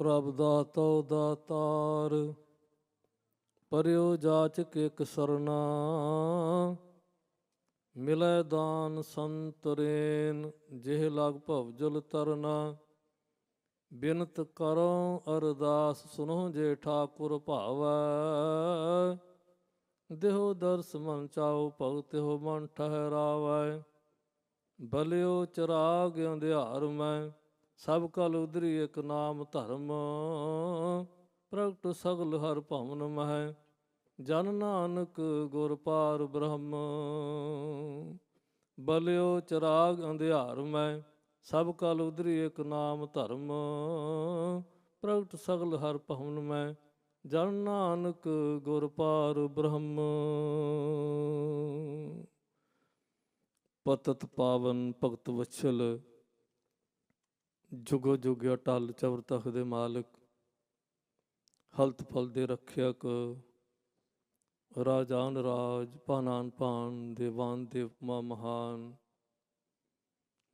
ਪ੍ਰਭ ਦਾਤੋ ਦਾਤਾਰ ਪਰਿਓ ਜਾਚਕ ਇਕ ਸਰਨਾ, ਮਿਲੈ ਦਾਨ ਸੰਤਰੇਨ ਜਿਹ ਲਗ ਭਵ ਜਲ ਤਰਨਾ। ਬਿਨਤ ਕਰੋ ਅਰਦਾਸ ਸੁਨੋ ਜੇ ਠਾਕੁਰ ਭਾਵੈ। ਦੇਹੋ ਦਰਸ ਮਨ ਚਾਉ ਭਗਤ ਹੋ ਮਨ ਠਹਿਰਾਵੈ। ਬਲਿਓ ਚਰਾਗ ਅੰਧਿਆਰ ਮੈਂ ਸਭ ਕਲ ਉਧਰੀ ਇਕ ਨਾਮ ਧਰਮ। ਪ੍ਰਗਟ ਸਗਲ ਹਰ ਭਵਨ ਮਹਿ। ਜਨ ਨਾਨਕ ਗੁਰ ਪਾਰ ਬ੍ਰਹਮ। ਬਲਿਓ ਚਰਾਗ ਅੰਧਿਆਰ ਮੈਂ ਸਭ ਕਲ ਉਧਰੀ ਇਕ ਨਾਮ ਧਰਮ। ਪ੍ਰਗਟ ਸਗਲ ਹਰ ਭਵਨ ਮੈਂ ਜਨ ਨਾਨਕ ਗੁਰ ਪਾਰ ਬ੍ਰਹਮ। ਪਤਤ ਪਾਵਨ ਭਗਤ ਵਛਲ। ਜੁਗੋ ਜੁਗਿਆ ਅਟਲ ਚਵਰ ਤਖ ਦੇ ਮਾਲਕ, ਹਲਤ ਫਲ ਦੇ ਰੱਖਿਅਕ, ਰਾਜਾਨ ਰਾਜ, ਭਾਨਾਨ ਭਾਨ ਦੇਵਾਨ ਦੇਵ ਮਹਾਨ।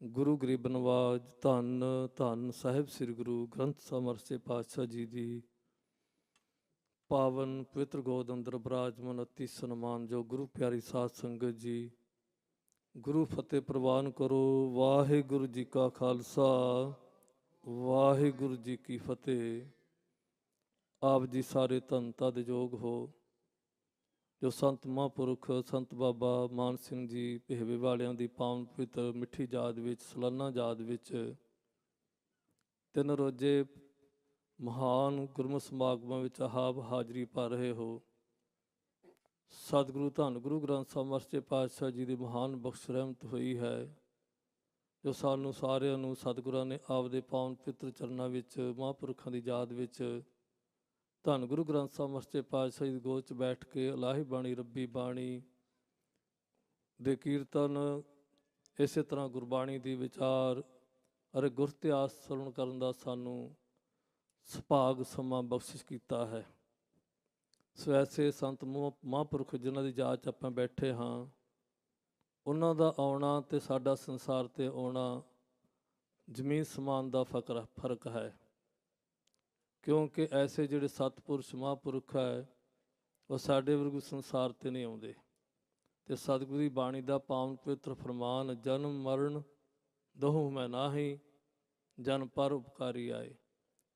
ਗੁਰੂ ਗਰੀਬ ਨਵਾਜ, ਧੰਨ ਧੰਨ ਸਾਹਿਬ ਸ੍ਰੀ ਗੁਰੂ ਗ੍ਰੰਥ ਸਾਹਿਬ ਮਰਸੇ ਪਾਤਸ਼ਾਹ ਜੀ ਦੀ। ਪਾਵਨ ਪਵਿੱਤਰ ਗੋਦ ਅੰਦਰ ਬਰਾਜਮਨ ਅਤੀ ਸਨਮਾਨ ਜੋ ਗੁਰੂ ਪਿਆਰੀ ਸਾਧ ਸੰਗਤ ਜੀ। ਗੁਰੂ ਫਤਿਹ ਪ੍ਰਵਾਨ ਕਰੋ, ਵਾਹਿਗੁਰੂ ਜੀ ਕਾ ਖਾਲਸਾ। ਵਾਹਿਗੁਰੂ ਜੀ ਕੀ ਫਤਿਹ। ਆਪ ਜੀ ਸਾਰੇ ਧੰਤਾ ਦੇ ਯੋਗ ਹੋ, ਜੋ ਸੰਤ ਮਹਾਂਪੁਰਖ, ਸੰਤ ਬਾਬਾ ਮਾਨ ਸਿੰਘ ਜੀ ਪਹਿਵੇ ਵਾਲਿਆਂ ਦੀ ਪਾਵਨ ਪਵਿੱਤਰ ਮਿੱਠੀ ਯਾਦ ਵਿੱਚ, ਸਲਾਨਾ ਯਾਦ ਵਿੱਚ ਤਿੰਨ ਰੋਜ਼ੇ ਮਹਾਨ ਗੁਰਮਤਿ ਸਮਾਗਮਾਂ ਵਿੱਚ ਆਪ ਹਾਜ਼ਰੀ ਪਾ ਰਹੇ ਹੋ। ਸਤਿਗੁਰੂ ਧੰਨ ਗੁਰੂ ਗ੍ਰੰਥ ਸਾਹਿਬ ਮਰਚੇ ਪਾਤਸ਼ਾਹ ਜੀ ਦੀ ਮਹਾਨ ਬਖਸ਼ ਰਹਿਮਤ ਹੋਈ ਹੈ। ਜੋ ਸਾਨੂੰ ਸਾਰਿਆਂ ਨੂੰ ਸਤਿਗੁਰਾਂ ਨੇ ਆਪਦੇ ਪਾਵਨ ਪਿੱਤਰ ਚਰਨਾਂ ਵਿੱਚ, ਮਹਾਂਪੁਰਖਾਂ ਦੀ ਯਾਦ ਵਿੱਚ ਧੰਨ ਗੁਰੂ ਗ੍ਰੰਥ ਸਾਹਿਬ ਮਸਤੇ ਪਾਤਸ਼ਾਹ ਦੀ ਗੋਦ 'ਚ ਬੈਠ ਕੇ ਅਲਾਹੀ ਬਾਣੀ, ਰੱਬੀ ਬਾਣੀ ਦੇ ਕੀਰਤਨ, ਇਸੇ ਤਰ੍ਹਾਂ ਗੁਰਬਾਣੀ ਦੀ ਵਿਚਾਰ ਅਤੇ ਗੁਰ ਇਤਿਹਾਸ ਸਰਵਣ ਕਰਨ ਦਾ ਸਾਨੂੰ ਸੁਭਾਗ ਸਮਾਂ ਬਖਸ਼ਿਸ਼ ਕੀਤਾ ਹੈ। ਸੋ ਐਸੇ ਸੰਤ ਮਹਾ- ਮਹਾਂਪੁਰਖ ਜਿਨ੍ਹਾਂ ਦੀ ਯਾਦ 'ਚ ਆਪਾਂ ਬੈਠੇ ਹਾਂ ਉਹਨਾਂ ਦਾ ਆਉਣਾ ਤੇ ਸਾਡਾ ਸੰਸਾਰ ਤੇ ਆਉਣਾ ਜ਼ਮੀਨ ਸਮਾਨ ਦਾ ਫਕਰ, ਫ਼ਰਕ ਹੈ। ਕਿਉਂਕਿ ਐਸੇ ਜਿਹੜੇ ਸਤਪੁਰਸ਼ ਮਹਾਂਪੁਰਖ ਹੈ, ਉਹ ਸਾਡੇ ਵਰਗੂ ਸੰਸਾਰ ਤੇ ਨਹੀਂ ਆਉਂਦੇ। ਤੇ ਸਤਿਗੁਰੂ ਦੀ ਬਾਣੀ ਦਾ ਪਾਵਨ ਪਵਿੱਤਰ ਫਰਮਾਨ, ਜਨਮ, ਮਰਨ, ਦੋਹੂ ਮੈਂ ਨਾਹੀ, ਜਨ ਪਰ ਉਪਕਾਰੀ ਆਏ।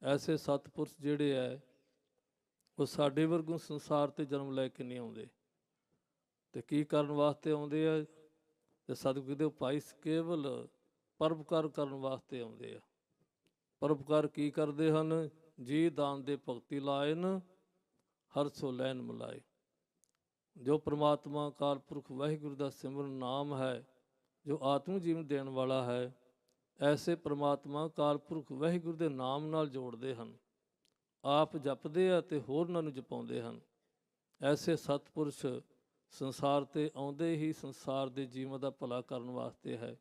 ਐਸੇ ਸਤਪੁਰਸ਼ ਜਿਹੜੇ ਹੈ, ਉਹ ਸਾਡੇ ਵਰਗੂ ਸੰਸਾਰ ਤੇ ਜਨਮ ਲੈ ਕੇ ਨਹੀਂ ਆਉਂਦੇ। ਤੇ ਕੀ ਕਰਨ ਵਾਸਤੇ ਆਉਂਦੇ ਆ? ਤੇ ਸਤਿਗੁਰੂ ਦੇ ਭਾਈ ਕੇਵਲ ਪਰਪਕਾਰ ਕਰਨ ਵਾਸਤੇ ਆਉਂਦੇ ਆ। ਪਰਪਕਾਰ ਕੀ ਕਰਦੇ ਹਨ? ਜੀ ਦਾਨ ਦੇ ਭਗਤੀ ਲਾਇਨ, ਹਰ ਸੋ ਲੈਨ ਮਿਲਾਏ ਜੋ ਪ੍ਰਮਾਤਮਾ ਕਾਲ ਪੁਰਖ ਵਾਹਿਗੁਰੂ ਦਾ ਸਿਮਰਨ ਨਾਮ ਹੈ, ਜੋ ਆਤਮ ਜੀਵਨ ਦੇਣ ਵਾਲਾ ਹੈ, ਐਸੇ ਪ੍ਰਮਾਤਮਾ ਕਾਲ ਪੁਰਖ ਵਾਹਿਗੁਰੂ ਦੇ ਨਾਮ ਨਾਲ ਜੋੜਦੇ ਹਨ। ਆਪ ਜਪਦੇ ਆ ਤੇ ਹੋਰਨਾਂ ਨੂੰ ਜਪਾਉਂਦੇ ਹਨ। ਐਸੇ ਸਤਪੁਰਸ਼ ਸੰਸਾਰ ਤੇ ਆਉਂਦੇ ਹੀ ਸੰਸਾਰ ਦੇ ਜੀਵਨ ਦਾ ਭਲਾ ਕਰਨ ਵਾਸਤੇ ਹੈ।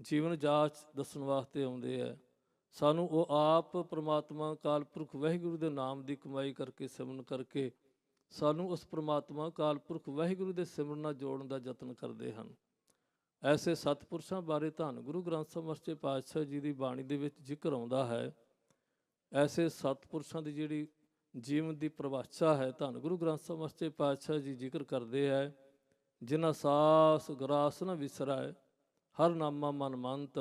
ਜੀਵਨ ਜਾਚ ਦੱਸਣ ਵਾਸਤੇ ਆਉਂਦੇ ਹੈ। ਸਾਨੂੰ ਉਹ ਆਪ ਪ੍ਰਮਾਤਮਾ ਕਾਲ ਪੁਰਖ ਵਾਹਿਗੁਰੂ ਦੇ ਨਾਮ ਦੀ ਕਮਾਈ ਕਰਕੇ, ਸਿਮਰਨ ਕਰਕੇ ਸਾਨੂੰ ਉਸ ਪ੍ਰਮਾਤਮਾ ਕਾਲ ਪੁਰਖ ਵਾਹਿਗੁਰੂ ਦੇ ਸਿਮਰਨ ਨਾਲ ਜੋੜਨ ਦਾ ਯਤਨ ਕਰਦੇ ਹਨ। ਐਸੇ ਸਤਪੁਰਸ਼ਾਂ ਬਾਰੇ ਧੰਨ ਗੁਰੂ ਗ੍ਰੰਥ ਸਾਹਿਬ ਮਸਜੇ ਪਾਤਸ਼ਾਹ ਜੀ ਦੀ ਬਾਣੀ ਦੇ ਵਿੱਚ ਜ਼ਿਕਰ ਆਉਂਦਾ ਹੈ। ਐਸੇ ਸਤਪੁਰਸ਼ਾਂ ਦੀ ਜਿਹੜੀ ਜੀਵਨ ਦੀ ਪਰਿਭਾਸ਼ਾ ਹੈ ਧੰਨ ਗੁਰੂ ਗ੍ਰੰਥ ਸਾਹਿਬ ਮਸਜੇ ਪਾਤਸ਼ਾਹ ਜੀ ਜ਼ਿਕਰ ਕਰਦੇ ਹੈ ਜਿਨ੍ਹਾਂ ਸਾਸ ਗਰਾਸ ਨ ਵਿਸਰੈ ਹਰ ਨਾਮਾ ਮਨ ਮੰਤ,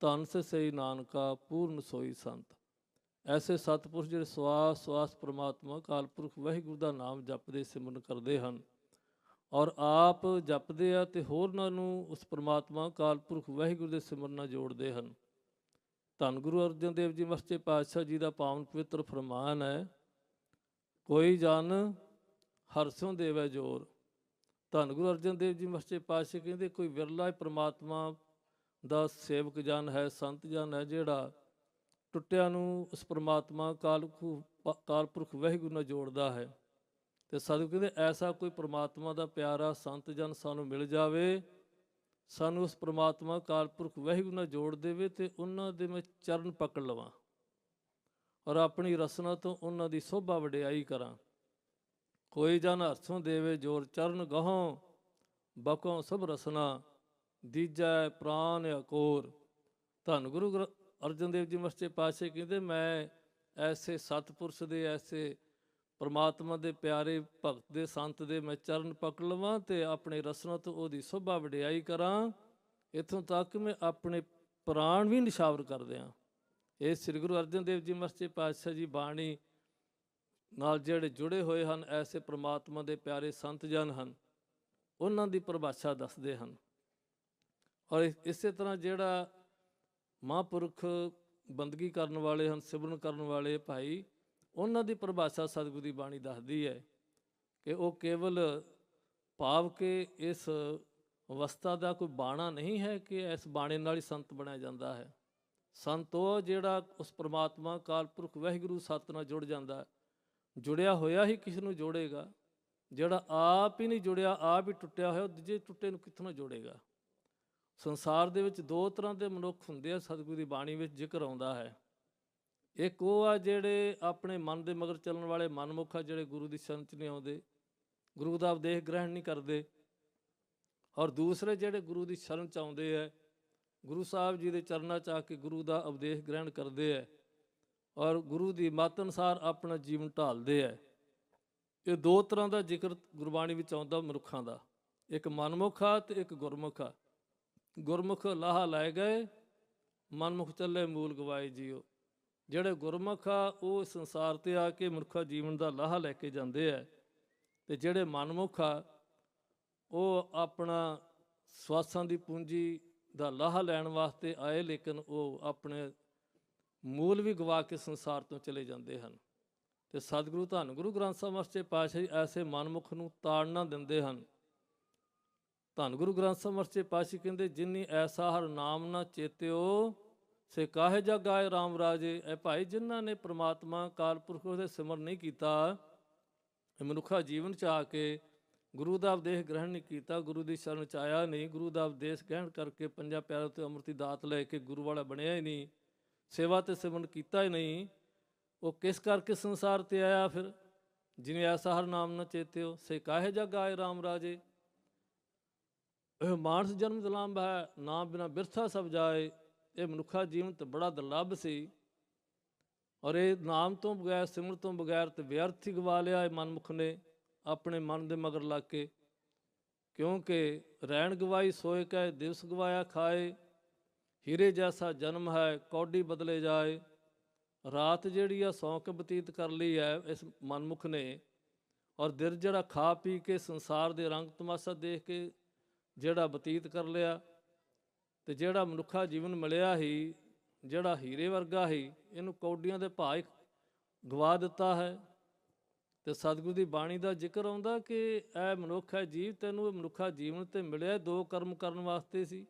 ਧੰਨ ਸੇ ਸਈ ਨਾਨਕਾ, ਪੂਰਨ ਸੋਈ ਸੰਤ। ਐਸੇ ਸਤਪੁਰਸ਼ ਜਿਹੜੇ ਸਵਾਸ ਸਵਾਸ ਪ੍ਰਮਾਤਮਾ ਕਾਲ ਪੁਰਖ ਵਾਹਿਗੁਰੂ ਦਾ ਨਾਮ ਜਪਦੇ, ਸਿਮਰਨ ਕਰਦੇ ਹਨ। ਔਰ ਆਪ ਜਪਦੇ ਆ ਤੇ ਹੋਰਨਾਂ ਨੂੰ ਉਸ ਪ੍ਰਮਾਤਮਾ ਕਾਲ ਪੁਰਖ ਵਾਹਿਗੁਰੂ ਦੇ ਸਿਮਰਨ ਨਾਲ ਜੋੜਦੇ ਹਨ। ਧੰਨ ਗੁਰੂ ਅਰਜਨ ਦੇਵ ਜੀ ਮਸਜੇ ਪਾਤਸ਼ਾਹ ਜੀ ਦਾ ਪਾਵਨ ਪਵਿੱਤਰ ਫਰਮਾਨ ਹੈ ਕੋਈ ਜਨ ਹਰਸੋਂ ਦੇਵੈ ਜੋਰ। ਧੰਨ ਗੁਰੂ ਅਰਜਨ ਦੇਵ ਜੀ ਮਸਜੇ ਪਾਤਸ਼ਾਹ ਕਹਿੰਦੇ, ਕੋਈ ਵਿਰਲਾ ਹੀ ਪ੍ਰਮਾਤਮਾ ਦਾ ਸੇਵਕ ਜਨ ਹੈ, ਸੰਤ ਜਨ ਹੈ, ਜਿਹੜਾ ਟੁੱਟਿਆਂ ਨੂੰ ਉਸ ਪ੍ਰਮਾਤਮਾ ਕਾਲ ਕਾਲ ਪੁਰਖ ਵਾਹਿਗੁਰੂ ਨਾਲ ਜੋੜਦਾ ਹੈ। ਤੇ ਸਤਿਗੁਰੂ ਕਹਿੰਦੇ, ਐਸਾ ਕੋਈ ਪ੍ਰਮਾਤਮਾ ਦਾ ਪਿਆਰਾ ਸੰਤ ਜਨ ਸਾਨੂੰ ਮਿਲ ਜਾਵੇ, ਸਾਨੂੰ ਉਸ ਪ੍ਰਮਾਤਮਾ ਕਾਲ ਪੁਰਖ ਵਾਹਿਗੁਰੂ ਨਾਲ ਜੋੜ ਦੇਵੇ ਤੇ ਉਹਨਾਂ ਦੇ ਮੈਂ ਚਰਨ ਪਕੜ ਲਵਾਂ। ਔਰ ਆਪਣੀ ਰਸਨਾ ਤੋਂ ਉਹਨਾਂ ਦੀ ਸੋਭਾ ਵਡਿਆਈ ਕਰਾਂ। ਕੋਈ ਜਨ ਹਰਸੋਂ ਦੇਵੇ ਜੋਰ ਚਰਨ ਗਹੋਂ, ਬਕੋਂ ਸਭ ਰਸਨਾ, ਦੀਜੈ ਪ੍ਰਾਨ ਅਕੋਰ। ਧੰਨ ਗੁਰੂ ਗ੍ਰ- ਅਰਜਨ ਦੇਵ ਜੀ ਮਸਤੇ ਪਾਸੇ ਕਹਿੰਦੇ, ਮੈਂ ਐਸੇ ਸਤਪੁਰਸ਼ ਦੇ, ਐਸੇ ਪਰਮਾਤਮਾ ਦੇ ਪਿਆਰੇ ਭਗਤ ਦੇ ਸੰਤ ਦੇ ਮੈਂ ਚਰਨ ਪਕੜ ਲਵਾਂ ਤੇ ਆਪਣੇ ਰਸਨਾ ਤੋਂ ਉਹਦੀ ਸੋਭਾ ਵਡਿਆਈ ਕਰਾਂ। ਇਥੋਂ ਤੱਕ ਮੈਂ ਆਪਣੇ ਪ੍ਰਾਣ ਵੀ ਨਿਸ਼ਾਵਰ ਕਰ ਦਿਆਂ। ਇਹ ਸ੍ਰੀ ਗੁਰੂ ਅਰਜਨ ਦੇਵ ਜੀ ਮਸਜਿਦ ਪਾਤਸ਼ਾਹ ਜੀ ਬਾਣੀ ਨਾਲ ਜਿਹੜੇ ਜੁੜੇ ਹੋਏ ਹਨ, ਐਸੇ ਪ੍ਰਮਾਤਮਾ ਦੇ ਪਿਆਰੇ ਸੰਤ ਜਨ ਹਨ, ਉਹਨਾਂ ਦੀ ਪਰਿਭਾਸ਼ਾ ਦੱਸਦੇ ਹਨ। ਔਰ ਇਸੇ ਤਰ੍ਹਾਂ ਜਿਹੜਾ ਮਹਾਂਪੁਰਖ ਬੰਦਗੀ ਕਰਨ ਵਾਲੇ ਹਨ, ਸਿਮਰਨ ਕਰਨ ਵਾਲੇ ਭਾਈ, ਉਹਨਾਂ ਦੀ ਪਰਿਭਾਸ਼ਾ ਸਤਿਗੁਰੂ ਦੀ ਬਾਣੀ ਦੱਸਦੀ ਹੈ ਕਿ ਉਹ ਕੇਵਲ ਭਾਵ ਕਿ ਇਸ ਅਵਸਥਾ ਦਾ ਕੋਈ ਬਾਣਾ ਨਹੀਂ ਹੈ ਕਿ ਇਸ ਬਾਣੇ ਨਾਲ ਹੀ ਸੰਤ ਬਣਿਆ ਜਾਂਦਾ ਹੈ। ਸੰਤ ਜਿਹੜਾ ਉਸ ਪ੍ਰਮਾਤਮਾ ਕਾਲਪੁਰਖ ਵਾਹਿਗੁਰੂ ਸਤ ਨਾਲ ਜੁੜ ਜਾਂਦਾ ਜੁੜਿਆ ਹੋਇਆ ਹੀ ਕਿਸ ਨੂੰ ਜੋੜੇਗਾ? ਜਿਹੜਾ ਆਪ ਹੀ ਨਹੀਂ ਜੁੜਿਆ, ਆਪ ਹੀ ਟੁੱਟਿਆ ਹੋਇਆ, ਉਹ ਦੂਜੇ ਟੁੱਟੇ ਨੂੰ ਕਿੱਥੋਂ ਜੋੜੇਗਾ? ਸੰਸਾਰ ਦੇ ਵਿੱਚ ਦੋ ਤਰ੍ਹਾਂ ਦੇ ਮਨੁੱਖ ਹੁੰਦੇ ਆ, ਸਤਿਗੁਰੂ ਦੀ ਬਾਣੀ ਵਿੱਚ ਜ਼ਿਕਰ ਆਉਂਦਾ ਹੈ। ਇੱਕ ਉਹ ਆ ਜਿਹੜੇ ਆਪਣੇ ਮਨ ਦੇ ਮਗਰ ਚੱਲਣ ਵਾਲੇ ਮਨਮੁਖ ਆ, ਜਿਹੜੇ ਗੁਰੂ ਦੀ ਸ਼ਰਨ ਚ ਨਹੀਂ ਆਉਂਦੇ, ਗੁਰੂ ਦਾ ਉਪਦੇਸ਼ ਗ੍ਰਹਿਣ ਨਹੀਂ ਕਰਦੇ। ਔਰ ਦੂਸਰੇ ਜਿਹੜੇ ਗੁਰੂ ਦੀ ਸ਼ਰਨ ਚ ਆਉਂਦੇ ਆ ਗੁਰੂ ਸਾਹਿਬ ਜੀ ਦੇ ਚਰਨਾਂ ਚ ਆ ਕੇ ਗੁਰੂ ਦਾ ਉਪਦੇਸ਼ ਗ੍ਰਹਿਣ ਕਰਦੇ ਆ ਔਰ ਗੁਰੂ ਦੀ ਮੱਤ ਅਨੁਸਾਰ ਆਪਣਾ ਜੀਵਨ ਢਾਲਦੇ ਆ ਇਹ ਦੋ ਤਰ੍ਹਾਂ ਦਾ ਜ਼ਿਕਰ ਗੁਰਬਾਣੀ ਵਿੱਚ ਆਉਂਦਾ ਮਨੁੱਖਾਂ ਦਾ, ਇੱਕ ਮਨਮੁਖ ਆ ਤੇ ਇੱਕ ਗੁਰਮੁਖ ਆ। ਗੁਰਮੁਖ ਲਾਹਾ ਲੈ ਗਏ, ਮਨਮੁਖ ਚੱਲੇ ਮੂਲ ਗਵਾਏ ਜੀਓ। ਜਿਹੜੇ ਗੁਰਮੁਖ ਆ, ਉਹ ਸੰਸਾਰ ਤੇ ਆ ਕੇ ਮਨੁੱਖਾ ਜੀਵਨ ਦਾ ਲਾਹਾ ਲੈ ਕੇ ਜਾਂਦੇ ਆ ਤੇ ਜਿਹੜੇ ਮਨਮੁਖ ਆ, ਉਹ ਆਪਣਾ ਸਵਾਸਾਂ ਦੀ ਪੂੰਜੀ ਦਾ ਲਾਹਾ ਲੈਣ ਵਾਸਤੇ ਆਏ, ਲੇਕਿਨ ਉਹ ਆਪਣੇ ਮੂਲ ਵੀ ਗਵਾ ਕੇ ਸੰਸਾਰ ਤੋਂ ਚਲੇ ਜਾਂਦੇ ਹਨ। ਤੇ ਸਤਿਗੁਰੂ ਧੰਨ ਗੁਰੂ ਗ੍ਰੰਥ ਸਾਹਿਬ ਮਸਤੇ ਪਾਤਸ਼ਾਹ ਜੀ ਐਸੇ ਮਨਮੁਖ ਨੂੰ ਤਾੜਨਾ ਦਿੰਦੇ ਹਨ। ਧੰਨ ਗੁਰੂ ਗ੍ਰੰਥ ਸਾਹਿਬ ਮਸਤੇ ਪਾਤਸ਼ਾਹ ਕਹਿੰਦੇ, ਜਿਨੀ ਐਸਾ ਹਰ ਨਾਮ ਨਾ ਚੇਤਿਓ, ਸੇ ਕਾਹੇ ਜਾ ਗਾਏ RAM ਰਾਜੇ। ਐ ਭਾਈ, ਜਿਨ੍ਹਾਂ ਨੇ ਪ੍ਰਮਾਤਮਾ ਕਾਲਪੁਰਖ ਦੇ ਸਿਮਰ ਨਹੀਂ ਕੀਤਾ ਮਨੁੱਖਾ ਜੀਵਨ ਚ ਆ ਕੇ ਗੁਰੂ ਦਾ ਉਪਦੇਸ਼ ਗ੍ਰਹਿਣ ਨਹੀਂ ਕੀਤਾ, ਗੁਰੂ ਦੀ ਸ਼ਰਨ ਚ ਆਇਆ ਨਹੀਂ, ਗੁਰੂ ਦਾ ਉਪਦੇਸ਼ ਗ੍ਰਹਿਣ ਕਰਕੇ ਪੰਜਾਂ ਪਿਆਰਿਆਂ ਤੇ ਅੰਮ੍ਰਿਤੀ ਦਾਤ ਲੈ ਕੇ ਗੁਰੂ ਵਾਲਾ ਬਣਿਆ ਹੀ ਨਹੀਂ, ਸੇਵਾ ਤੇ ਸਿਮਰਨ ਕੀਤਾ ਹੀ ਨਹੀਂ, ਉਹ ਕਿਸ ਕਰਕੇ ਸੰਸਾਰ ਤੇ ਆਇਆ ਫਿਰ? ਜਿਨੇ ਐਸਾ ਹਰ ਨਾਮ ਨਾ ਚੇਤਿਓ, ਸੇ ਕਾਹੇ ਜਗ ਆਏ RAM ਰਾਜੇ? ਇਹ ਮਾਨਸ ਜਨਮ ਦਲਾਂਬ ਹੈ, ਨਾਮ ਬਿਨਾ ਬਿਰਥਾ ਸਭ ਜਾਏ, ਇਹ ਮਨੁੱਖਾ ਜੀਵਨ ਤੇ ਬੜਾ ਦਲੱਭ ਸੀ। ਔਰ ਇਹ ਨਾਮ ਤੋਂ ਬਗੈਰ ਸਿਮਰ ਤੋਂ ਬਗੈਰ ਤੇ ਵਿਅਰਥ ਹੀ ਗਵਾ ਲਿਆ ਇਹ ਮਨਮੁਖ ਨੇ। ਆਪਣੇ ਮਨ ਦੇ ਮਗਰ ਲੱਗ ਕੇ, ਕਿਉਂਕਿ ਰਹਿਣ ਗਵਾਈ ਸੋਏ ਕੈ ਦਿਵਸ ਗਵਾਇਆ ਖਾਏ, ਹੀਰੇ ਜੈਸਾ ਜਨਮ ਹੈ, ਕੌਡੀ ਬਦਲੇ ਜਾਏ। ਰਾਤ ਜਿਹੜੀ ਆ ਸੌਂ ਕੇ ਬਤੀਤ ਕਰ ਲਈ ਹੈ ਇਸ ਮਨਮੁਖ ਨੇ, ਔਰ ਦਿਨ ਜਿਹੜਾ ਖਾ ਪੀ ਕੇ ਸੰਸਾਰ ਦੇ ਰੰਗ ਤਮਾਸ਼ਾ ਦੇਖ ਕੇ ਜਿਹੜਾ ਬਤੀਤ ਕਰ ਲਿਆ, ਤੇ ਜਿਹੜਾ ਮਨੁੱਖਾ ਜੀਵਨ ਮਿਲਿਆ ਹੀ, ਜਿਹੜਾ ਹੀਰੇ ਵਰਗਾ ਹੀ, ਇਹਨੂੰ ਕੌਡੀਆਂ ਦੇ ਭਾਅ ਗਵਾ ਦਿੱਤਾ ਹੈ। ਤੇ ਸਤਿਗੁਰੂ ਦੀ ਬਾਣੀ ਦਾ ਜ਼ਿਕਰ ਆਉਂਦਾ ਕਿ ਇਹ ਮਨੁੱਖ ਹੈ ਜੀਵ, ਤੈਨੂੰ ਇਹ ਮਨੁੱਖਾ ਜੀਵਨ ਤੇ ਮਿਲਿਆ, ਦੋ ਕਰਮ ਕਰਨ ਵਾਸਤੇ ਸੀ।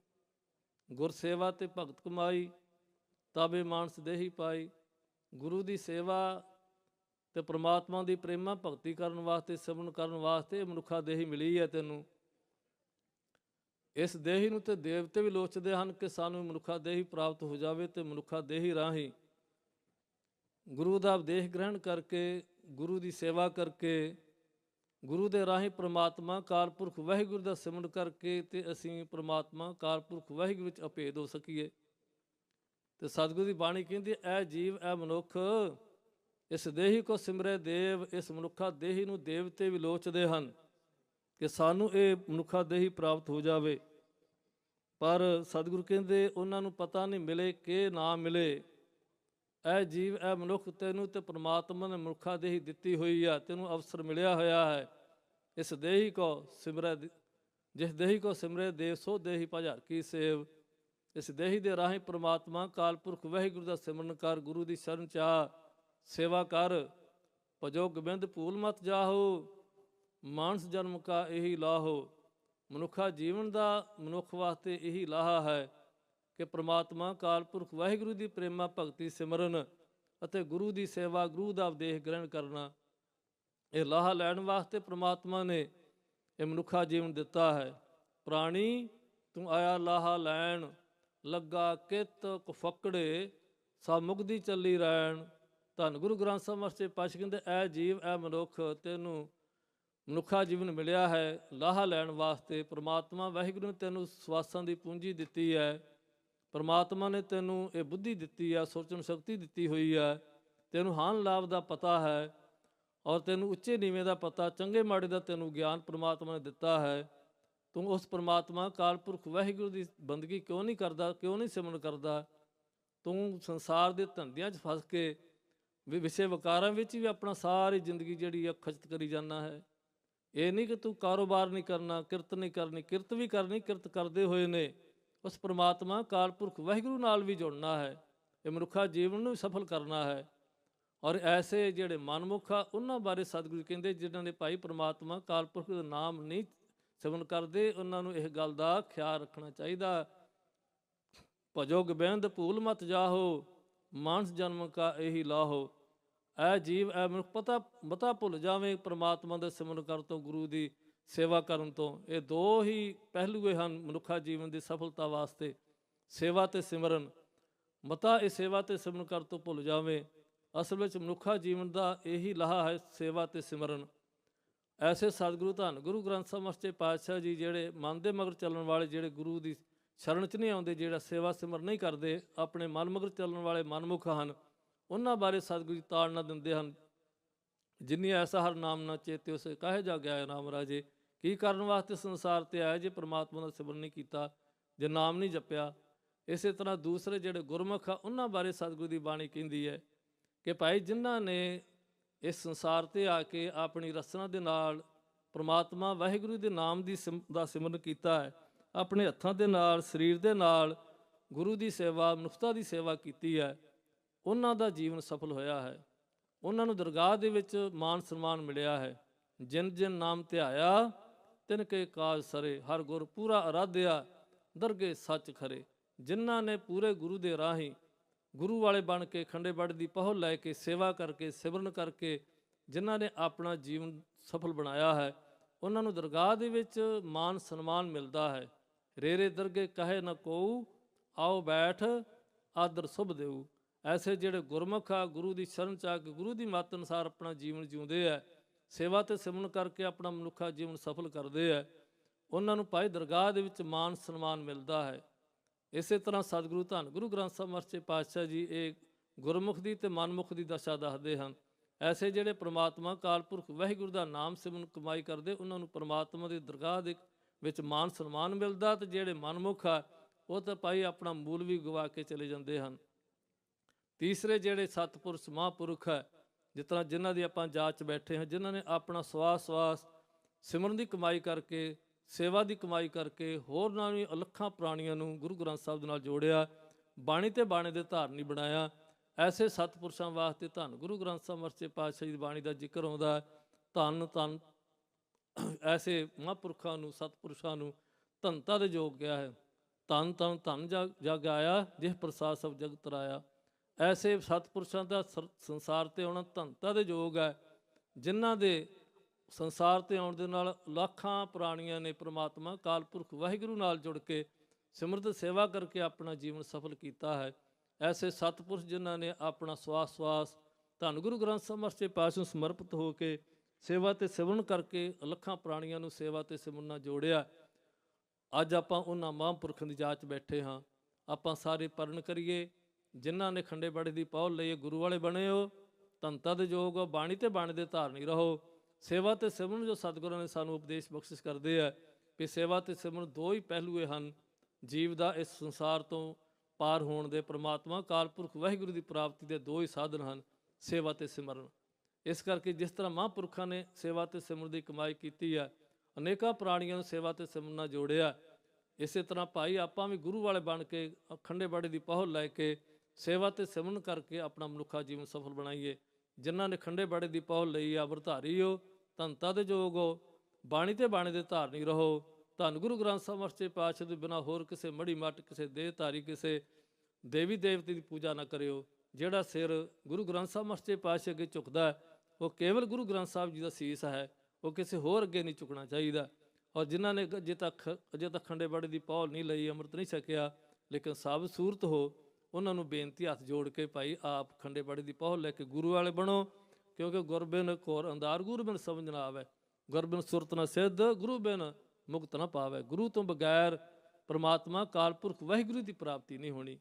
ਗੁਰ ਸੇਵਾ ਤੇ ਭਗਤ ਕਮਾਈ ਤਾਬੇ ਮਾਨਸ ਦੇਹੀ ਪਾਈ। ਗੁਰੂ ਦੀ ਸੇਵਾ ਤੇ ਪ੍ਰਮਾਤਮਾ ਦੀ ਪ੍ਰੇਮਾ ਭਗਤੀ ਕਰਨ ਵਾਸਤੇ, ਸਿਮਰਨ ਕਰਨ ਵਾਸਤੇ ਮਨੁੱਖਾ ਦੇਹੀ ਮਿਲੀ ਹੈ ਤੈਨੂੰ। ਇਸ ਦੇਹੀ ਨੂੰ ਤੇ ਦੇਵਤੇ ਵੀ ਲੋਚਦੇ ਹਨ ਕਿ ਸਾਨੂੰ ਮਨੁੱਖਾ ਦੇਹੀ ਪ੍ਰਾਪਤ ਹੋ ਜਾਵੇ ਤੇ ਮਨੁੱਖਾ ਦੇਹੀ ਰਾਹੀਂ ਗੁਰੂ ਦਾ ਉਪਦੇਸ਼ ਗ੍ਰਹਿਣ ਕਰਕੇ ਗੁਰੂ ਦੀ ਸੇਵਾ ਕਰਕੇ, ਗੁਰੂ ਦੇ ਰਾਹੀਂ ਪ੍ਰਮਾਤਮਾ ਕਾਲਪੁਰਖ ਵਾਹਿਗੁਰੂ ਦਾ ਸਿਮਰਨ ਕਰਕੇ ਤੇ ਅਸੀਂ ਪ੍ਰਮਾਤਮਾ ਕਾਲਪੁਰਖ ਵਾਹਿਗੁਰੂ ਵਿੱਚ ਅਪੇਧ ਹੋ ਸਕੀਏ। ਤੇ ਸਤਿਗੁਰੂ ਦੀ ਬਾਣੀ ਕਹਿੰਦੀ, ਐ ਜੀਵ, ਐ ਮਨੁੱਖ, ਇਸ ਦੇਹੀ ਕੋ ਸਿਮਰੇ ਦੇਵ, ਇਸ ਮਨੁੱਖਾ ਦੇਹੀ ਨੂੰ ਦੇਵਤੇ ਵੀ ਲੋਚਦੇ ਹਨ ਕਿ ਸਾਨੂੰ ਇਹ ਮਨੁੱਖਾ ਦੇਹੀ ਪ੍ਰਾਪਤ ਹੋ ਜਾਵੇ। ਪਰ ਸਤਿਗੁਰੂ ਕਹਿੰਦੇ, ਉਹਨਾਂ ਨੂੰ ਪਤਾ ਨਹੀਂ ਮਿਲੇ, ਕਿ ਨਾ ਮਿਲੇ? ਐ ਜੀਵ ਐ ਮਨੁੱਖ ਤੈਨੂੰ ਤੇ ਪ੍ਰਮਾਤਮਾ ਨੇ ਮਨੁੱਖਾ ਦੇਹੀ ਦਿੱਤੀ ਹੋਈ ਆ, ਤੈਨੂੰ ਅਵਸਰ ਮਿਲਿਆ ਹੋਇਆ ਹੈ। ਇਸ ਦੇਹੀ ਕੋ ਸਿਮਰੈ ਦੇ- ਜਿਸ ਦੇਹੀ ਕੋ ਸਿਮਰੇ ਦੇਵ ਸੋ ਦੇਹੀ ਭਜਰ ਕੀ ਸੇਵ। ਇਸ ਦੇਹੀ ਦੇ ਰਾਹੀਂ ਪ੍ਰਮਾਤਮਾ ਕਾਲਪੁਰਖ ਵਾਹਿਗੁਰੂ ਦਾ ਸਿਮਰਨ ਕਰ, ਗੁਰੂ ਦੀ ਸ਼ਰਨ ਚਾ, ਸੇਵਾ ਕਰ। ਭਜੋ ਗੋਬਿੰਦ ਭੂਲ ਮਤ ਜਾਹੋ, ਮਾਨਸ ਜਨਮ ਕਾ ਇਹੀ ਲਾਹੋ। ਮਨੁੱਖਾ ਜੀਵਨ ਦਾ ਮਨੁੱਖ ਵਾਸਤੇ ਇਹੀ ਲਾਹਾ ਹੈ। ਕਿ ਪ੍ਰਮਾਤਮਾ ਕਾਲਪੁਰਖ ਵਾਹਿਗੁਰੂ ਦੀ ਪ੍ਰੇਮਾ ਭਗਤੀ ਸਿਮਰਨ ਅਤੇ ਗੁਰੂ ਦੀ ਸੇਵਾ, ਗੁਰੂ ਦਾ ਉਪਦੇਸ਼ ਗ੍ਰਹਿਣ ਕਰਨਾ, ਇਹ ਲਾਹਾ ਲੈਣ ਵਾਸਤੇ ਪ੍ਰਮਾਤਮਾ ਨੇ ਇਹ ਮਨੁੱਖਾ ਜੀਵਨ ਦਿੱਤਾ ਹੈ। ਪ੍ਰਾਣੀ, ਤੂੰ ਆਇਆ ਲਾਹਾ ਲੈਣ, ਲੱਗਾ ਕਿਤ ਕੁਫਕੜੇ ਸਭ ਮੁਕਦੀ ਚੱਲੀ ਰਹਿਣ ਧੰਨ ਗੁਰੂ ਗ੍ਰੰਥ ਸਾਹਿਬ ਮਸਤੇ ਪਾਸ਼ ਕਹਿੰਦੇ, ਐ ਜੀਵ, ਐ ਮਨੁੱਖ, ਤੈਨੂੰ ਮਨੁੱਖਾ ਜੀਵਨ ਮਿਲਿਆ ਹੈ। ਲਾਹਾ ਲੈਣ ਵਾਸਤੇ ਪ੍ਰਮਾਤਮਾ ਵਾਹਿਗੁਰੂ ਨੇ ਤੈਨੂੰ ਸਵਾਸਾਂ ਦੀ ਪੂੰਜੀ ਦਿੱਤੀ ਹੈ। ਪਰਮਾਤਮਾ ਨੇ ਤੈਨੂੰ ਇਹ ਬੁੱਧੀ ਦਿੱਤੀ ਆ, ਸੋਚਣ ਸ਼ਕਤੀ ਦਿੱਤੀ ਹੋਈ ਹੈ ਤੈਨੂੰ ਹਾਨ ਲਾਭ ਦਾ ਪਤਾ ਹੈ ਔਰ ਤੈਨੂੰ ਉੱਚੇ ਨੀਵੇਂ ਦਾ ਪਤਾ, ਚੰਗੇ ਮਾੜੇ ਦਾ ਤੈਨੂੰ ਗਿਆਨ ਪਰਮਾਤਮਾ ਨੇ ਦਿੱਤਾ ਹੈ। ਤੂੰ ਉਸ ਪਰਮਾਤਮਾ ਅਕਾਲ ਪੁਰਖ ਵਾਹਿਗੁਰੂ ਦੀ ਬੰਦਗੀ ਕਿਉਂ ਨਹੀਂ ਕਰਦਾ, ਕਿਉਂ ਨਹੀਂ ਸਿਮਰਨ ਕਰਦਾ? ਤੂੰ ਸੰਸਾਰ ਦੇ ਧੰਦਿਆਂ 'ਚ ਫਸ ਕੇ ਵੀ, ਵਿਸ਼ੇ ਵਕਾਰਾਂ ਵਿੱਚ ਵੀ ਆਪਣਾ ਸਾਰੀ ਜ਼ਿੰਦਗੀ ਜਿਹੜੀ ਆ, ਖਚਤ ਕਰੀ ਜਾਂਦਾ ਹੈ। ਇਹ ਨਹੀਂ ਕਿ ਤੂੰ ਕਾਰੋਬਾਰ ਨਹੀਂ ਕਰਨਾ, ਕਿਰਤ ਨਹੀਂ ਕਰਨੀ, ਕਿਰਤ ਵੀ ਕਰਨੀ, ਕਿਰਤ ਕਰਦੇ ਹੋਏ ਨੇ। ਉਸ ਪ੍ਰਮਾਤਮਾ ਅਕਾਲ ਪੁਰਖ ਵਾਹਿਗੁਰੂ ਨਾਲ ਵੀ ਜੁੜਨਾ ਹੈ। ਇਹ ਮਨੁੱਖਾ ਜੀਵਨ ਨੂੰ ਸਫਲ ਕਰਨਾ ਹੈ। ਔਰ ਐਸੇ ਜਿਹੜੇ ਮਨਮੁਖ ਆ, ਉਹਨਾਂ ਬਾਰੇ ਸਤਿਗੁਰੂ ਕਹਿੰਦੇ, ਜਿਨ੍ਹਾਂ ਨੇ ਭਾਈ ਪ੍ਰਮਾਤਮਾ ਅਕਾਲ ਪੁਰਖ ਦਾ ਨਾਮ ਨਹੀਂ ਸਿਮਰਨ ਕਰਦੇ, ਉਹਨਾਂ ਨੂੰ ਇਹ ਗੱਲ ਦਾ ਖਿਆਲ ਰੱਖਣਾ ਚਾਹੀਦਾ ਭਜੋ ਗੋਬਿੰਦ, ਭੂਲ ਮਤ ਜਾਹੋ, ਮਾਨਸ ਜਨਮ ਕਾ ਇਹੀ ਲਾਹੋ। ਐ ਜੀਵ, ਐ ਮਨੁੱਖ, ਪਤਾ, ਮਤਾ ਭੁੱਲ ਜਾਵੇਂ, ਪ੍ਰਮਾਤਮਾ ਦੇ ਸਿਮਰਨ ਕਰਨ ਤੋਂ ਗੁਰੂ ਦੀ ਸੇਵਾ ਕਰਨ ਤੋਂ, ਇਹ ਦੋ ਹੀ ਪਹਿਲੂਏ ਹਨ ਮਨੁੱਖਾ ਜੀਵਨ ਦੀ ਸਫਲਤਾ ਵਾਸਤੇ। ਸੇਵਾ ਤੇ ਸਿਮਰਨ। ਮਤਾ ਇਹ ਸੇਵਾ ਤੇ ਸਿਮਰਨ ਕਰ ਤੋਂ ਭੁੱਲ ਜਾਵੇ। ਅਸਲ ਵਿੱਚ ਮਨੁੱਖਾ ਜੀਵਨ ਦਾ ਇਹੀ ਲਾਹਾ ਹੈ ਸੇਵਾ ਤੇ ਸਿਮਰਨ। ਐਸੇ ਸਤਿਗੁਰੂ ਧੰਨ ਗੁਰੂ ਗ੍ਰੰਥ ਸਾਹਿਬ ਮਸਤੇ ਪਾਤਸ਼ਾਹ ਜੀ ਜਿਹੜੇ ਮਨ ਦੇ ਮਗਰ ਚੱਲਣ ਵਾਲੇ, ਜਿਹੜੇ ਗੁਰੂ ਦੀ ਸ਼ਰਨ ਚ ਨਹੀਂ ਆਉਂਦੇ, ਜਿਹੜਾ ਸੇਵਾ ਸਿਮਰਨ ਨਹੀਂ ਕਰਦੇ, ਆਪਣੇ ਮਨ ਮਗਰ ਚੱਲਣ ਵਾਲੇ ਮਨਮੁਖ ਹਨ। ਉਹਨਾਂ ਬਾਰੇ ਸਤਿਗੁਰੂ ਜੀ ਤਾੜਨਾ ਦਿੰਦੇ ਹਨ। ਜਿੰਨੀ ਐਸਾ ਹਰ ਨਾਮ ਨਾ ਚੇਤੇ ਉਸੇ ਕਹੇ ਜਾ ਗਿਆ ਨਾਮ ਰਾਜੇ? ਕੀ ਕਰਨ ਵਾਸਤੇ ਸੰਸਾਰ ਤੇ ਆਇਆ ਜੇ ਪ੍ਰਮਾਤਮਾ ਦਾ ਸਿਮਰਨ ਨਹੀਂ ਕੀਤਾ, ਜੇ ਨਾਮ ਨਹੀਂ ਜਪਿਆ? ਇਸੇ ਤਰ੍ਹਾਂ ਦੂਸਰੇ ਜਿਹੜੇ ਗੁਰਮੁਖ ਆ, ਉਹਨਾਂ ਬਾਰੇ ਸਤਿਗੁਰੂ ਦੀ ਬਾਣੀ ਕਹਿੰਦੀ ਹੈ ਕਿ ਭਾਈ ਜਿਨ੍ਹਾਂ ਨੇ ਇਸ ਸੰਸਾਰ ਤੇ ਆ ਕੇ ਆਪਣੀ ਰਸਨਾ ਦੇ ਨਾਲ ਪ੍ਰਮਾਤਮਾ ਵਾਹਿਗੁਰੂ ਦੇ ਨਾਮ ਦੀ ਸਿਮ- ਦਾ ਸਿਮਰਨ ਕੀਤਾ ਹੈ, ਆਪਣੇ ਹੱਥਾਂ ਦੇ ਨਾਲ, ਸਰੀਰ ਦੇ ਨਾਲ ਗੁਰੂ ਦੀ ਸੇਵਾ, ਮਨੁੱਖਤਾ ਦੀ ਸੇਵਾ ਕੀਤੀ ਹੈ, ਉਹਨਾਂ ਦਾ ਜੀਵਨ ਸਫਲ ਹੋਇਆ ਹੈ। ਉਹਨਾਂ ਨੂੰ ਦਰਗਾਹ ਦੇ ਵਿੱਚ ਮਾਨ ਸਨਮਾਨ ਮਿਲਿਆ ਹੈ। ਜਿਨ ਜਿਨ ਨਾਮ ਧਿਆਇਆ ਤਿਨ ਕੇ ਕਾਜ ਸਰੇ, ਹਰ ਗੁਰ ਪੂਰਾ ਅਰਾਧਿਆ, ਦਰਗੇ ਸੱਚ ਖਰੇ। ਜਿਨ੍ਹਾਂ ਨੇ ਪੂਰੇ ਗੁਰੂ ਦੇ ਰਾਹੀਂ ਗੁਰੂ ਵਾਲੇ ਬਣ ਕੇ ਖੰਡੇ ਬੜ ਦੀ ਪਹੁਲ ਲੈ ਕੇ ਸੇਵਾ ਕਰਕੇ, ਸਿਮਰਨ ਕਰਕੇ ਜਿਨ੍ਹਾਂ ਨੇ ਆਪਣਾ ਜੀਵਨ ਸਫਲ ਬਣਾਇਆ ਹੈ, ਉਹਨਾਂ ਨੂੰ ਦਰਗਾਹ ਦੇ ਵਿੱਚ ਮਾਨ ਸਨਮਾਨ ਮਿਲਦਾ ਹੈ। ਰੇਰੇ ਦਰਗੇ ਕਹੇ ਨ ਕੋਉ ਆਓ ਬੈਠ, ਆਦਰ ਸੁਭ ਦੇਉ ਐਸੇ ਜਿਹੜੇ ਗੁਰਮੁਖ ਆ, ਗੁਰੂ ਦੀ ਸ਼ਰਨ ਚ ਆ ਕੇ ਗੁਰੂ ਦੀ ਮੱਤ ਅਨੁਸਾਰ ਆਪਣਾ ਜੀਵਨ ਜਿਉਂਦੇ ਆ ਸੇਵਾ ਤੇ ਸਿਮਰਨ ਕਰਕੇ ਆਪਣਾ ਮਨੁੱਖਾ ਜੀਵਨ ਸਫਲ ਕਰਦੇ ਆ। ਉਹਨਾਂ ਨੂੰ ਭਾਈ ਦਰਗਾਹ ਦੇ ਵਿੱਚ ਮਾਨ ਸਨਮਾਨ ਮਿਲਦਾ ਹੈ। ਇਸੇ ਤਰ੍ਹਾਂ ਸਤਿਗੁਰੂ ਧੰਨ ਗੁਰੂ ਗ੍ਰੰਥ ਸਾਹਿਬ ਮਰਚੇ ਪਾਤਸ਼ਾਹ ਜੀ ਇਹ ਗੁਰਮੁਖ ਦੀ ਤੇ ਮਨਮੁਖ ਦੀ ਦਸ਼ਾ ਦੱਸਦੇ ਹਨ। ਐਸੇ ਜਿਹੜੇ ਪ੍ਰਮਾਤਮਾ, ਕਾਲਪੁਰਖ, ਵਾਹਿਗੁਰੂ ਦਾ ਨਾਮ ਸਿਮਰਨ ਕਮਾਈ ਕਰਦੇ, ਉਹਨਾਂ ਨੂੰ ਪ੍ਰਮਾਤਮਾ ਦੀ ਦਰਗਾਹ ਦੇ ਵਿੱਚ ਮਾਨ ਸਨਮਾਨ ਮਿਲਦਾ ਤੇ ਜਿਹੜੇ ਮਨਮੁਖ ਆ, ਉਹ ਤਾਂ ਭਾਈ ਆਪਣਾ ਮੂਲ ਵੀ ਗਵਾ ਕੇ ਚਲੇ ਜਾਂਦੇ ਹਨ। ਤੀਸਰੇ ਜਿਹੜੇ ਸਤਪੁਰਸ਼, ਮਹਾਂਪੁਰਖ ਹੈ ਜਿਸ ਤਰ੍ਹਾਂ ਜਿਨ੍ਹਾਂ ਦੀ ਆਪਾਂ ਜਾਂਚ ਬੈਠੇ ਹਾਂ, ਜਿਨ੍ਹਾਂ ਨੇ ਆਪਣਾ ਸਵਾਸ ਸਵਾਸ ਸਿਮਰਨ ਦੀ ਕਮਾਈ ਕਰਕੇ, ਸੇਵਾ ਦੀ ਕਮਾਈ ਕਰਕੇ ਹੋਰ ਨਾਲ ਵੀ ਅਲੱਖਾਂ ਪ੍ਰਾਣੀਆਂ ਨੂੰ ਗੁਰੂ ਗ੍ਰੰਥ ਸਾਹਿਬ ਦੇ ਨਾਲ ਜੋੜਿਆ, ਬਾਣੀ ਤੇ ਬਾਣੀ ਦੇ ਧਾਰਨੀ ਬਣਾਇਆ ਐਸੇ ਸਤਪੁਰਸ਼ਾਂ ਵਾਸਤੇ ਧੰਨ ਗੁਰੂ ਗ੍ਰੰਥ ਸਾਹਿਬ, ਮਰਸੇ ਪਾਤਸ਼ਾਹ ਦੀ ਬਾਣੀ ਦਾ ਜ਼ਿਕਰ ਆਉਂਦਾ ਹੈ। ਧੰਨ ਧੰਨ ਐਸੇ ਮਹਾਂਪੁਰਖਾਂ ਨੂੰ, ਸਤਪੁਰਸ਼ਾਂ ਨੂੰ ਧੰਤਾ ਦੇ ਯੋਗ ਗਿਆ ਹੈ ਧੰਨ ਧੰਨ, ਧਨ ਜਗ ਜਗ ਆਇਆ ਜਿਹ ਪ੍ਰਸਾਦ ਸਭ ਜਗਤ ਤਰਾਇਆ ਐਸੇ ਸਤਪੁਰਸ਼ਾਂ ਦਾ ਸਰ- ਸੰਸਾਰ ਤੇ ਆਉਣਾ ਧੰਤਾ ਦੇ ਯੋਗ ਹੈ, ਜਿਨ੍ਹਾਂ ਦੇ ਸੰਸਾਰ ਤੇ ਆਉਣ ਦੇ ਨਾਲ ਲੱਖਾਂ ਪ੍ਰਾਣੀਆਂ ਨੇ ਪ੍ਰਮਾਤਮਾ, ਕਾਲਪੁਰਖ ਵਾਹਿਗੁਰੂ ਨਾਲ ਜੁੜ ਕੇ ਸਿਮਰਤ ਸੇਵਾ ਕਰਕੇ ਆਪਣਾ ਜੀਵਨ ਸਫਲ ਕੀਤਾ ਹੈ। ਐਸੇ ਸਤਪੁਰਸ਼ ਜਿਨ੍ਹਾਂ ਨੇ ਆਪਣਾ ਸਵਾਸ ਸਵਾਸ ਧੰਨ ਗੁਰੂ ਗ੍ਰੰਥ ਸਾਹਿਬ ਮਰਚੇ ਪਾਸ ਸਮਰਪਿਤ ਹੋ ਕੇ ਸੇਵਾ ਤੇ ਸਿਮਰਨ ਕਰਕੇ ਲੱਖਾਂ ਪ੍ਰਾਣੀਆਂ ਨੂੰ ਸੇਵਾ ਤੇ ਸਿਮਰਨ ਨਾਲ ਜੋੜਿਆ। ਅੱਜ ਆਪਾਂ ਉਹਨਾਂ ਮਹਾਂਪੁਰਖਾਂ ਦੀ ਜਾਂਚ ਬੈਠੇ ਹਾਂ। ਆਪਾਂ ਸਾਰੇ ਪਰਨ ਕਰੀਏ। ਜਿਨ੍ਹਾਂ ਨੇ ਖੰਡੇ ਬਾੜੇ ਦੀ ਪੌਲ ਲਈ ਗੁਰੂ ਵਾਲੇ ਬਣੇ ਹੋ ਧੰਤਾ ਦੇ ਯੋਗ ਬਾਣੀ ਤੇ ਬਾਣੀ ਦੇ ਧਾਰਨੀ ਰਹੋ। ਸੇਵਾ ਤੇ ਸਿਮਰਨ ਜੋ ਸਤਿਗੁਰਾਂ ਨੇ ਸਾਨੂੰ ਉਪਦੇਸ਼ ਬਖਸ਼ਿਸ਼ ਕਰਦੇ ਆ ਕਿ ਸੇਵਾ ਤੇ ਸਿਮਰਨ ਦੋ ਹੀ ਪਹਿਲੂਏ ਹਨ। ਜੀਵ ਦਾ ਇਸ ਸੰਸਾਰ ਤੋਂ ਪਾਰ ਹੋਣ ਦੇ ਪ੍ਰਮਾਤਮਾ, ਕਾਲਪੁਰਖ ਵਾਹਿਗੁਰੂ ਦੀ ਪ੍ਰਾਪਤੀ ਦੇ ਦੋ ਹੀ ਸਾਧਨ ਹਨ, ਸੇਵਾ ਤੇ ਸਿਮਰਨ। ਇਸ ਕਰਕੇ ਜਿਸ ਤਰ੍ਹਾਂ ਮਹਾਂਪੁਰਖਾਂ ਨੇ ਸੇਵਾ ਤੇ ਸਿਮਰਨ ਦੀ ਕਮਾਈ ਕੀਤੀ ਹੈ ਅਨੇਕਾਂ ਪ੍ਰਾਣੀਆਂ ਨੂੰ ਸੇਵਾ ਤੇ ਸਿਮਰਨ ਨਾਲ ਜੋੜਿਆ। ਇਸੇ ਤਰ੍ਹਾਂ ਭਾਈ ਆਪਾਂ ਵੀ ਗੁਰੂ ਵਾਲੇ ਬਣ ਕੇ ਖੰਡੇ ਬਾੜੇ ਦੀ ਪਹੁਲ ਲੈ ਕੇ ਸੇਵਾ ਤੇ ਸਿਮਰਨ ਕਰਕੇ ਆਪਣਾ ਮਨੁੱਖਾ ਜੀਵਨ ਸਫਲ ਬਣਾਈਏ। ਜਿਨ੍ਹਾਂ ਨੇ ਖੰਡੇ ਬਾੜੇ ਦੀ ਪਹੁਲ ਲਈ ਆ, ਵਰਧਾਰੀ ਹੋ ਧੰਤਾ ਦੇ ਯੋਗ ਹੋ, ਬਾਣੀ ਤੇ ਬਾਣੀ ਦੇ ਧਾਰਨੀ ਰਹੋ। ਧੰਨ ਗੁਰੂ ਗ੍ਰੰਥ ਸਾਹਿਬ ਮਰਚੇ ਪਾਤਸ਼ਾਹ ਦੇ ਬਿਨਾ ਹੋਰ ਕਿਸੇ ਮੜੀ ਮੱਟ ਕਿਸੇ ਦੇਹ ਧਾਰੀ ਕਿਸੇ ਦੇਵੀ ਦੇਵਤੇ ਦੀ ਪੂਜਾ ਨਾ ਕਰਿਓ। ਜਿਹੜਾ ਸਿਰ ਗੁਰੂ ਗ੍ਰੰਥ ਸਾਹਿਬ ਮਰਚੇ ਪਾਤਸ਼ਾਹ ਅੱਗੇ ਝੁਕਦਾ ਉਹ ਕੇਵਲ ਗੁਰੂ ਗ੍ਰੰਥ ਸਾਹਿਬ ਜੀ ਦਾ ਸੀਸ ਹੈ। ਉਹ ਕਿਸੇ ਹੋਰ ਅੱਗੇ ਨਹੀਂ ਝੁਕਣਾ ਚਾਹੀਦਾ। ਔਰ ਜਿਨ੍ਹਾਂ ਨੇ ਅਜੇ ਤੱਕ ਅਜੇ ਤੱਕ ਖੰਡੇ ਬਾੜੇ ਦੀ ਪੌਲ ਨਹੀਂ ਲਈ, ਅੰਮ੍ਰਿਤ ਨਹੀਂ ਛਕਿਆ, ਲੇਕਿਨ ਸਾਬ ਸੂਰਤ ਹੋ ਉਹਨਾਂ ਨੂੰ ਬੇਨਤੀ ਹੱਥ ਜੋੜ ਕੇ ਭਾਈ ਆਪ ਖੰਡੇਬਾੜੀ ਦੀ ਪਹੁਲ ਲੈ ਕੇ ਗੁਰੂ ਵਾਲੇ ਬਣੋ, ਕਿਉਂਕਿ ਗੁਰਬਿਨ ਕੋਰ ਅੰਦਾਰ ਗੁਰਬਿਨ ਸਮਝ ਨਾ ਆਵੇ। ਗੁਰਬਿਨ ਸੁਰਤ ਨਾ ਸਿੱਧ, ਗੁਰੂ ਬਿਨ ਮੁਕਤ ਨਾ ਪਾਵੇ। ਗੁਰੂ ਤੋਂ ਬਗੈਰ ਪ੍ਰਮਾਤਮਾ ਕਾਲਪੁਰਖ ਵਾਹਿਗੁਰੂ ਦੀ ਪ੍ਰਾਪਤੀ ਨਹੀਂ ਹੋਣੀ।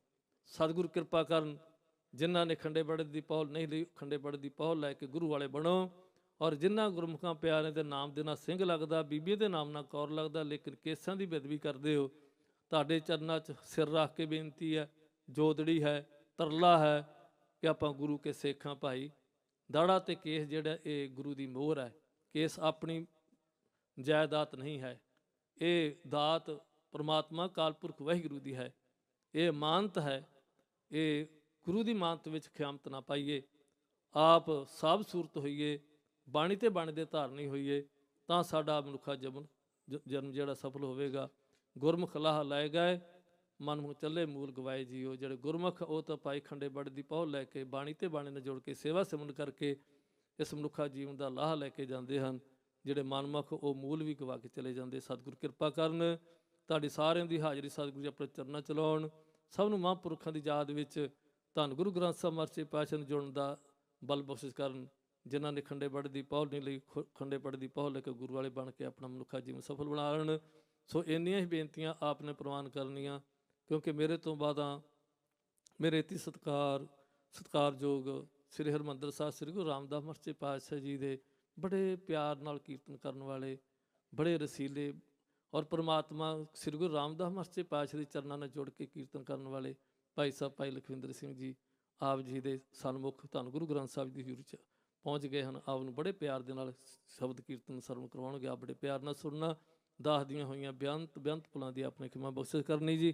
ਸਤਿਗੁਰ ਕਿਰਪਾ ਕਰਨ ਜਿਨ੍ਹਾਂ ਨੇ ਖੰਡੇ ਦੀ ਪਹੁਲ ਨਹੀਂ ਲਈ, ਖੰਡੇ ਬੜੇ ਦੀ ਪਹੁਲ ਲੈ ਕੇ ਗੁਰੂ ਵਾਲੇ ਬਣੋ। ਔਰ ਜਿਨ੍ਹਾਂ ਗੁਰਮੁਖਾਂ ਪਿਆਰੇ ਦੇ ਨਾਮ ਦੇ ਨਾਲ ਸਿੰਘ ਲੱਗਦਾ ਬੀਬੀ ਦੇ ਨਾਮ ਨਾਲ ਕੌਰ ਲੱਗਦਾ, ਲੇਕਿਨ ਕੇਸਾਂ ਦੀ ਬੇਦਬੀ ਕਰਦੇ ਹੋ। ਤੁਹਾਡੇ ਚਰਨਾਂ 'ਚ ਸਿਰ ਰੱਖ ਕੇ ਬੇਨਤੀ ਹੈ ਜੋਦੜੀ ਹੈ, ਤਰਲਾ ਹੈ ਕਿ ਆਪਾਂ ਗੁਰੂ ਕੇ ਸੇਖਾਂ ਭਾਈ, ਦਾੜਾ ਤੇ ਕੇਸ ਜਿਹੜਾ ਇਹ ਗੁਰੂ ਦੀ ਮੋਹਰ ਹੈ, ਕੇਸ ਆਪਣੀ ਜਾਇਦਾਦ ਨਹੀਂ ਹੈ। ਇਹ ਦਾਤ ਪ੍ਰਮਾਤਮਾ ਕਾਲਪੁਰਖ ਵਾਹਿਗੁਰੂ ਦੀ ਹੈ। ਇਹ ਮਾਨਤ ਹੈ, ਇਹ ਗੁਰੂ ਦੀ ਮਾਨਤ ਵਿੱਚ ਖਿਆਮਤ ਨਾ ਪਾਈਏ। ਆਪ ਸਾਬ ਸੂਰਤ ਹੋਈਏ, ਬਾਣੀ ਤੇ ਬਾਣੀ ਦੇ ਧਾਰਨੀ ਹੋਈਏ, ਤਾਂ ਸਾਡਾ ਮਨੁੱਖਾ ਜਨਮ ਜਨਮ ਜਿਹੜਾ ਸਫਲ ਹੋਵੇਗਾ। ਗੁਰਮੁਖ ਲਾਹ ਲਾਏ ਗਏ ਮਨ ਨੂੰ ਚੱਲੇ ਮੂਲ ਗਵਾਏ ਜੀਓ। ਜਿਹੜੇ ਗੁਰਮੁਖ, ਉਹ ਤਾਂ ਪਾਈ ਖੰਡੇ ਬੜ ਦੀ ਪਹੁ ਲੈ ਕੇ, ਬਾਣੀ ਤੇ ਬਾਣੀ ਨਾਲ ਜੋੜ ਕੇ, ਸੇਵਾ ਸਿਮਰਨ ਕਰਕੇ ਇਸ ਮਨੁੱਖਾ ਜੀਵਨ ਦਾ ਲਾਹ ਲੈ ਕੇ ਜਾਂਦੇ ਹਨ। ਜਿਹੜੇ ਮਨਮੁਖ, ਉਹ ਮੂਲ ਵੀ ਗਵਾ ਕੇ ਚਲੇ ਜਾਂਦੇ। ਸਤਿਗੁਰ ਕਿਰਪਾ ਕਰਨ, ਤੁਹਾਡੀ ਸਾਰਿਆਂ ਦੀ ਹਾਜ਼ਰੀ ਸਤਿਗੁਰੂ ਜੀ ਆਪਣੇ ਚਰਨਾਂ ਚਲਾਉਣ ਸਭ ਨੂੰ ਮਹਾਂਪੁਰਖਾਂ ਦੀ ਯਾਦ ਵਿੱਚ ਧੰਨ ਗੁਰੂ ਗ੍ਰੰਥ ਸਾਹਿਬ ਮਰਚੇ ਪਾਤਸ਼ਾਹ ਨੂੰ ਜੁੜਨ ਦਾ ਬਲ ਬਖਸ਼ਿਸ਼ ਕਰਨ। ਜਿਨ੍ਹਾਂ ਨੇ ਖੰਡੇ ਬੜ ਦੀ ਪਹੁਲ ਨਹੀਂ ਲਈ, ਖੁ- ਖੰਡੇ ਬੜ ਦੀ ਪਹੁਲ ਲੈ ਕੇ ਗੁਰੂ ਵਾਲੇ ਬਣ ਕੇ ਆਪਣਾ ਮਨੁੱਖਾ ਜੀਵਨ ਸਫਲ ਬਣਾ ਲੈਣ। ਸੋ ਇੰਨੀਆਂ ਹੀ ਬੇਨਤੀਆਂ ਆਪ ਨੇ ਪ੍ਰਵਾਨ ਕਰਨੀਆਂ। ਕਿਉਂਕਿ ਮੇਰੇ ਤੋਂ ਬਾਅਦਾਂ ਮੇਰੇ ਅਤੀ ਸਤਕਾਰ, ਸਤਕਾਰਯੋਗ ਸ੍ਰੀ ਹਰਿਮੰਦਰ ਸਾਹਿਬ, ਸ੍ਰੀ ਗੁਰੂ ਰਾਮਦਾਸ ਮਰਚੇ ਪਾਤਸ਼ਾਹ ਜੀ ਦੇ ਬੜੇ ਪਿਆਰ ਨਾਲ ਕੀਰਤਨ ਕਰਨ ਵਾਲੇ, ਬੜੇ ਰਸੀਲੇ ਔਰ ਪ੍ਰਮਾਤਮਾ ਸ੍ਰੀ ਗੁਰੂ ਰਾਮਦਾਸ ਮਰਚੇ ਪਾਤਸ਼ਾਹ ਦੇ ਚਰਨਾਂ ਨਾਲ ਜੁੜ ਕੇ ਕੀਰਤਨ ਕਰਨ ਵਾਲੇ ਭਾਈ ਸਾਹਿਬ ਭਾਈ ਲਖਵਿੰਦਰ ਸਿੰਘ ਜੀ, ਆਪ ਜੀ ਦੇ ਸਨਮੁਖ ਧੰਨ ਗੁਰੂ ਗ੍ਰੰਥ ਸਾਹਿਬ ਦੀ ਹਜ਼ੂਰੀ ਚ ਪਹੁੰਚ ਗਏ ਹਨ। ਆਪ ਨੂੰ ਬੜੇ ਪਿਆਰ ਦੇ ਨਾਲ ਸ਼ਬਦ ਕੀਰਤਨ ਸਰਵਣ ਕਰਵਾਉਣਗੇ। ਆਪ ਬੜੇ ਪਿਆਰ ਨਾਲ ਸੁਣਨਾ, ਦਾਸ ਦੀਆਂ ਹੋਈਆਂ ਬੇਅੰਤ ਬੇਅੰਤ ਪੁਲਾਂ ਦੀ ਆਪਣੇ ਖਿਮਾ ਬਖਸ਼ਿਸ਼ ਕਰਨੀ ਜੀ।